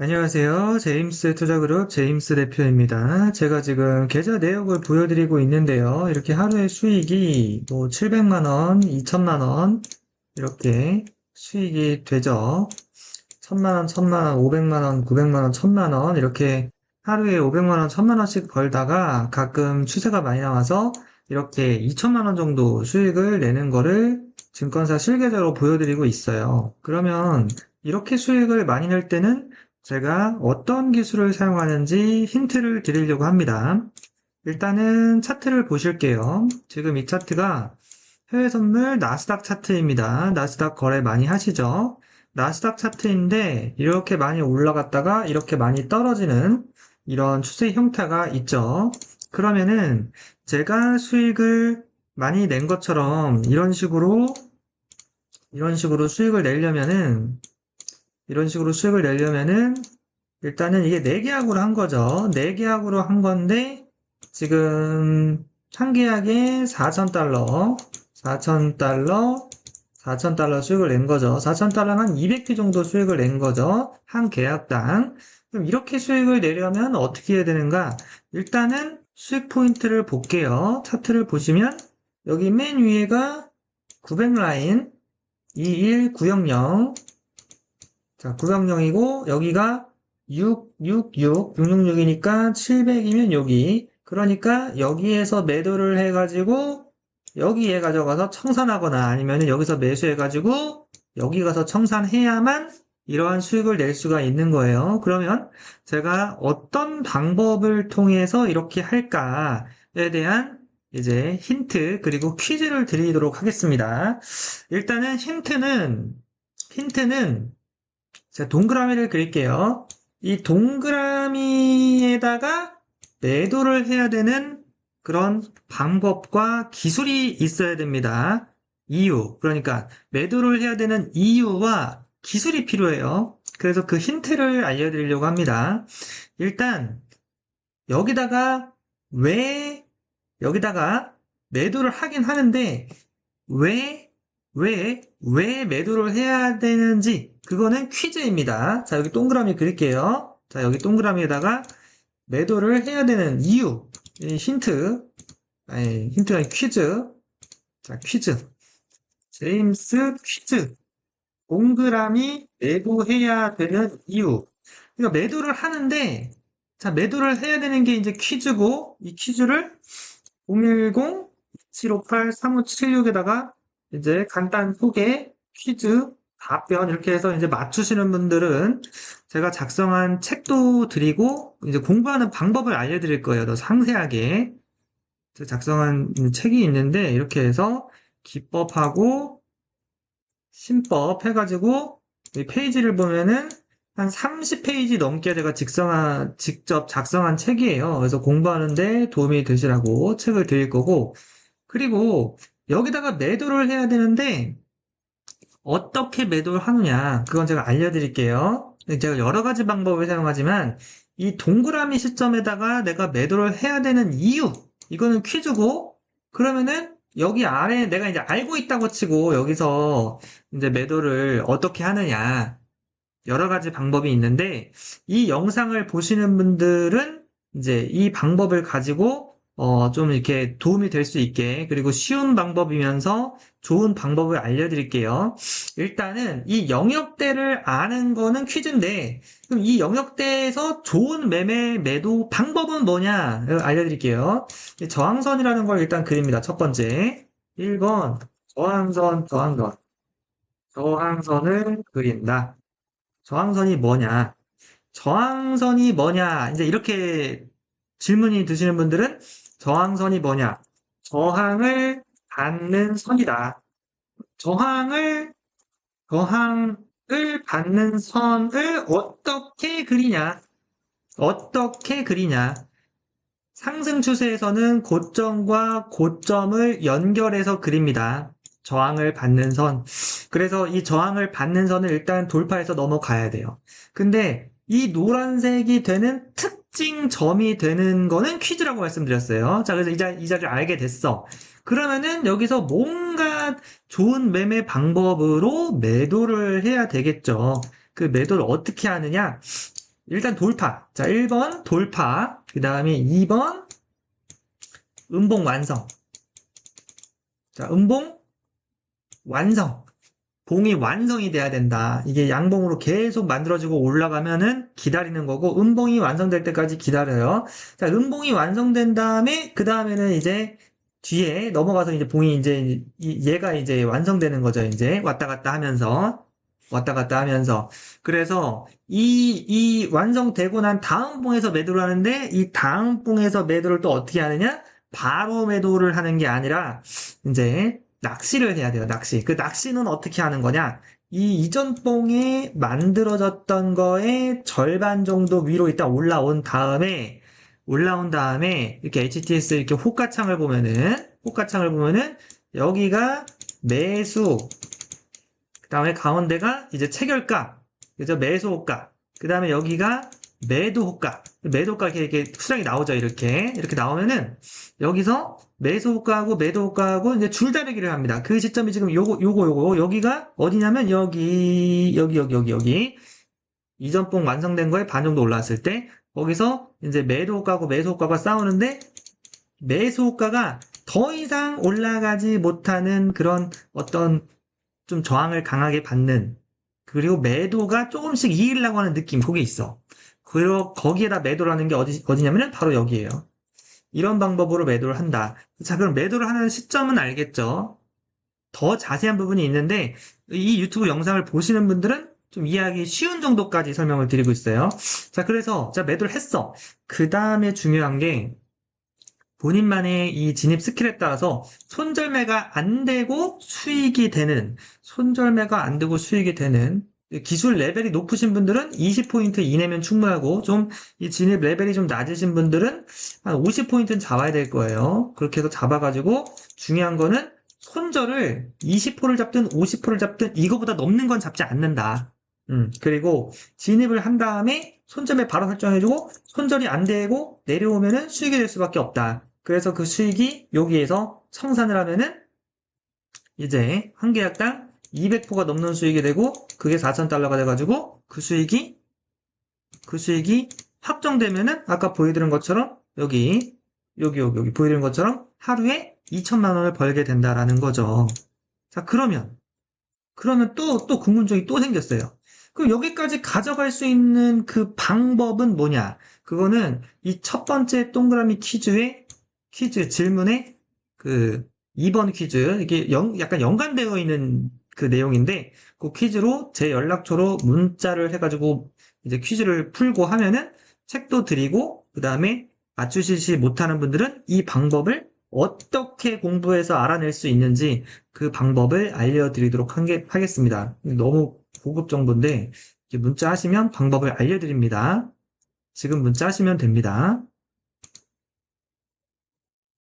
안녕하세요. 제임스 투자그룹 제임스 대표입니다. 제가 지금 계좌 내역을 보여드리고 있는데요. 이렇게 하루에 수익이 뭐 700만 원, 2천만 원 이렇게 수익이 되죠. 1000만 원, 1000만 원, 500만 원, 900만 원, 1000만 원 이렇게 하루에 500만 원, 1000만 원씩 벌다가 가끔 추세가 많이 나와서 이렇게 2천만 원 정도 수익을 내는 거를 증권사 실계좌로 보여드리고 있어요. 그러면 이렇게 수익을 많이 낼 때는 제가 어떤 기술을 사용하는지 힌트를 드리려고 합니다. 일단은 차트를 보실게요. 지금 이 차트가 해외 선물 나스닥 차트입니다. 나스닥 거래 많이 하시죠? 나스닥 차트인데 이렇게 많이 올라갔다가 이렇게 많이 떨어지는 이런 추세 형태가 있죠. 그러면은 제가 수익을 많이 낸 것처럼 이런 식으로 이런 식으로 수익을 내려면은 이런 식으로 수익을 내려면은 일단은 이게 4계약으로 한 거죠. 4계약으로 한 건데 지금 한 계약에 4,000달러, 4,000달러, 4,000달러 수익을 낸 거죠. 4,000달러는 한 200개 정도 수익을 낸 거죠. 한 계약당. 그럼 이렇게 수익을 내려면 어떻게 해야 되는가? 일단은 수익 포인트를 볼게요. 차트를 보시면 여기 맨 위에가 900라인 21900 자, 900이고 여기가 666, 666이니까 700이면 여기. 그러니까 여기에서 매도를 해가지고 여기에 가져가서 청산하거나 아니면 여기서 매수해가지고 여기 가서 청산해야만 이러한 수익을 낼 수가 있는 거예요. 그러면 제가 어떤 방법을 통해서 이렇게 할까에 대한 이제 힌트 그리고 퀴즈를 드리도록 하겠습니다. 일단은 힌트는 힌트는 제가 동그라미를 그릴게요. 이 동그라미에다가 매도를 해야 되는 그런 방법과 기술이 있어야 됩니다. 이유. 그러니까 매도를 해야 되는 이유와 기술이 필요해요. 그래서 그 힌트를 알려드리려고 합니다. 일단 여기다가 왜 여기다가 매도를 하긴 하는데 왜 왜, 왜 매도를 해야 되는지, 그거는 퀴즈입니다. 자, 여기 동그라미 그릴게요. 자, 여기 동그라미에다가 매도를 해야 되는 이유, 힌트, 아니, 힌트가 퀴즈. 자, 퀴즈. 제임스 퀴즈. 동그라미 매도해야 되는 이유. 그러니까 매도를 하는데, 자, 매도를 해야 되는 게 이제 퀴즈고, 이 퀴즈를 010 758 3576에다가 이제 간단 소개, 퀴즈, 답변 이렇게 해서 이제 맞추시는 분들은 제가 작성한 책도 드리고 이제 공부하는 방법을 알려드릴 거예요. 더 상세하게. 작성한 책이 있는데 이렇게 해서 기법하고 신법 해가지고 이 페이지를 보면은 한 30페이지 넘게 제가 직성한, 직접 작성한 책이에요. 그래서 공부하는데 도움이 되시라고 책을 드릴 거고 그리고 여기다가 매도를 해야 되는데 어떻게 매도를 하느냐 그건 제가 알려드릴게요. 제가 여러 가지 방법을 사용하지만 이 동그라미 시점에다가 내가 매도를 해야 되는 이유 이거는 퀴즈고 그러면은 여기 아래 내가 이제 알고 있다고 치고 여기서 이제 매도를 어떻게 하느냐 여러 가지 방법이 있는데 이 영상을 보시는 분들은 이제 이 방법을 가지고 어, 좀 이렇게 도움이 될 수 있게, 그리고 쉬운 방법이면서 좋은 방법을 알려드릴게요. 일단은 이 영역대를 아는 거는 퀴즈인데, 그럼 이 영역대에서 좋은 매매, 매도 방법은 뭐냐? 알려드릴게요. 저항선이라는 걸 일단 그립니다. 첫 번째. 1번, 저항선, 저항선. 저항선을 그린다. 저항선이 뭐냐? 저항선이 뭐냐? 이제 이렇게 질문이 드시는 분들은 저항선이 뭐냐? 저항을 받는 선이다. 저항을, 저항을 받는 선을 어떻게 그리냐? 어떻게 그리냐? 상승 추세에서는 고점과 고점을 연결해서 그립니다. 저항을 받는 선. 그래서 이 저항을 받는 선을 일단 돌파해서 넘어가야 돼요. 근데 이 노란색이 되는 특 특징점이 되는 거는 퀴즈라고 말씀드렸어요. 자, 그래서 이, 자, 이 자리를 알게 됐어. 그러면은 여기서 뭔가 좋은 매매 방법으로 매도를 해야 되겠죠. 그 매도를 어떻게 하느냐? 일단 돌파. 자, 1번 돌파. 그 다음에 2번 음봉 완성. 자, 음봉 완성. 봉이 완성이 돼야 된다. 이게 양봉으로 계속 만들어지고 올라가면은 기다리는 거고, 음봉이 완성될 때까지 기다려요. 자, 음봉이 완성된 다음에, 그 다음에는 이제 뒤에 넘어가서 이제 봉이 이제, 이- 얘가 이제 완성되는 거죠. 이제 왔다 갔다 하면서. 왔다 갔다 하면서. 그래서 이, 이 완성되고 난 다음 봉에서 매도를 하는데, 이 다음 봉에서 매도를 또 어떻게 하느냐? 바로 매도를 하는 게 아니라, 이제, 낚시를 해야 돼요, 낚시. 그 낚시는 어떻게 하는 거냐? 이 이전 봉에 만들어졌던 거에 절반 정도 위로 일단 올라온 다음에, 올라온 다음에, 이렇게 HTS 이렇게 호가창을 보면은, 호가창을 보면은, 여기가 매수, 그 다음에 가운데가 이제 체결가, 그죠? 매수 호가. 그 다음에 여기가 매도 호가. 매도 호가 이렇게, 이렇게 수량이 나오죠, 이렇게. 이렇게 나오면은, 여기서 매수 호가하고 매도 호가하고 이제 줄다리기를 합니다. 그 시점이 지금 요거, 요거, 요거, 여기가 어디냐면 여기, 여기, 여기, 여기, 여기. 이전 봉 완성된 거에 반 정도 올라왔을 때, 거기서 이제 매도 호가하고 매수 호가가 싸우는데, 매수 호가가 더 이상 올라가지 못하는 그런 어떤 좀 저항을 강하게 받는, 그리고 매도가 조금씩 이기려고 하는 느낌, 그게 있어. 그리고 거기에다 매도라는 게 어디, 어디냐면은 바로 여기에요. 이런 방법으로 매도를 한다. 자, 그럼 매도를 하는 시점은 알겠죠? 더 자세한 부분이 있는데, 이 유튜브 영상을 보시는 분들은 좀 이해하기 쉬운 정도까지 설명을 드리고 있어요. 자, 그래서, 자, 매도를 했어. 그 다음에 중요한 게, 본인만의 이 진입 스킬에 따라서 손절매가 안 되고 수익이 되는, 손절매가 안 되고 수익이 되는, 기술 레벨이 높으신 분들은 20포인트 이내면 충분하고, 좀 이 진입 레벨이 좀 낮으신 분들은 한 50포인트는 잡아야 될 거예요. 그렇게 해서 잡아가지고 중요한 거는 손절을 20%를 잡든 50%를 잡든 이거보다 넘는 건 잡지 않는다. 음, 그리고 진입을 한 다음에 손절매 바로 설정해주고 손절이 안 되고 내려오면은 수익이 될 수밖에 없다. 그래서 그 수익이 여기에서 청산을 하면은 이제 한 계약당 200포가 넘는 수익이 되고 그게 4,000달러가 돼가지고 그 수익이 그 수익이 확정되면은 아까 보여드린 것처럼 여기 여기 여기 여기 보여드린 것처럼 하루에 2천만 원을 벌게 된다라는 거죠. 자 그러면 그러면 또또 궁금증이 또 생겼어요. 그럼 여기까지 가져갈 수 있는 그 방법은 뭐냐? 그거는 이 첫 번째 동그라미 퀴즈의 퀴즈 질문의 그 2번 퀴즈 이게 연- 약간 연관되어 있는 그 내용인데 그 퀴즈로 제 연락처로 문자를 해가지고 이제 퀴즈를 풀고 하면은 책도 드리고 그 다음에 맞추시지 못하는 분들은 이 방법을 어떻게 공부해서 알아낼 수 있는지 그 방법을 알려드리도록 한게- 하겠습니다. 너무 고급 정보인데 문자 하시면 방법을 알려드립니다. 지금 문자 하시면 됩니다.